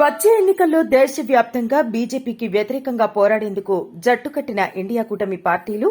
వచ్చే ఎన్నికల్లో దేశవ్యాప్తంగా బీజేపీకి వ్యతిరేకంగా పోరాడేందుకు జట్టు కట్టిన ఇండియా కూటమి పార్టీలు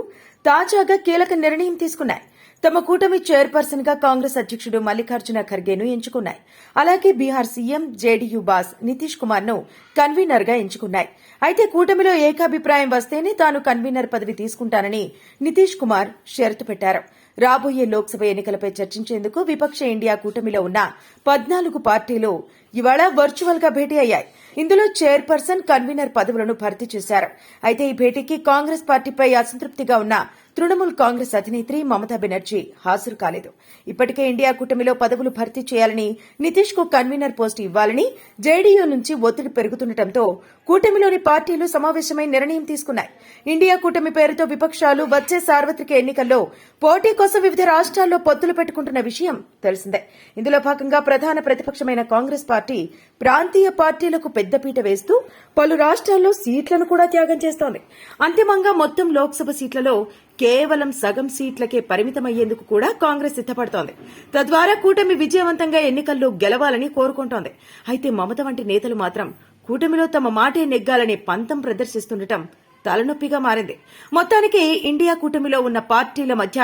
తాజాగా కీలక నిర్ణయం తీసుకున్నాయి. తమ కూటమి చైర్పర్సన్గా కాంగ్రెస్ అధ్యక్షుడు మల్లికార్జున ఖర్గేను ఎంచుకున్నాయి. అలాగే Bihar CM JDU boss Nitish కుమార్ను కన్వీనర్గా ఎంచుకున్నాయి. అయితే కూటమిలో ఏకాభిప్రాయం వస్తేనే తాను కన్వీనర్ పదవి తీసుకుంటానని నితీష్ కుమార్ షరతు పెట్టారు. రాబోయే లోక్సభ ఎన్నికలపై చర్చించేందుకు విపక్ష ఇండియా కూటమిలో ఉన్న పద్నాలుగు పార్టీలు ఇవాళ వర్చువల్గా భేటీ అయ్యాయి. ఇందులో చైర్పర్సన్ కన్వీనర్ పదవులను భర్తీ చేశారు. అయితే ఈ భేటీకి కాంగ్రెస్ పార్టీపై అసంతృప్తిగా ఉన్న తృణమూల్ కాంగ్రెస్ అధినేత్రి మమతా బెనర్జీ హాజరు కాలేదు. ఇప్పటికే ఇండియా కూటమిలో పదవులు భర్తీ చేయాలని నితీష్కు కన్వీనర్ పోస్టు ఇవ్వాలని జేడీయూ నుంచి ఒత్తిడి పెరుగుతుండటంతో కూటమిలోని పార్టీలు సమావేశమై నిర్ణయం తీసుకున్నాయి. ఇండియా కూటమి పేరుతో విపక్షాలు వచ్చే సార్వత్రిక ఎన్నికల్లో పోటీ కోసం వివిధ రాష్ట్రాల్లో పొత్తులు పెట్టుకుంటున్న విషయం తెలిసిందే. ఇందులో భాగంగా ప్రధాన ప్రతిపక్షమైన కాంగ్రెస్ పార్టీ ప్రాంతీయ పార్టీలకు పెద్దపీట వేస్తూ పలు రాష్ట్రాల్లో సీట్లను కూడా త్యాగం చేస్తోంది. అంతిమంగా మొత్తం లోక్సభ సీట్లలో కేవలం సగం సీట్లకే పరిమితమయ్యేందుకు కూడా కాంగ్రెస్ సిద్దపడుతోంది తద్వారా కూటమి విజయవంతంగా ఎన్నికల్లో గెలవాలని కోరుకుంటోంది. అయితే మమత వంటి నేతలు మాత్రం కూటమిలో తమ మాటే నెగ్గాలనే పంతం ప్రదర్శిస్తుండటం తలనొప్పిగా మారింది. మొత్తానికి ఇండియా కూటమిలో ఉన్న పార్టీల మధ్య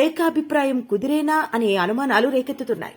ఏకాభిప్రాయం కుదిరేనా అనే అనుమానాలు రేకెత్తుతున్నాయి.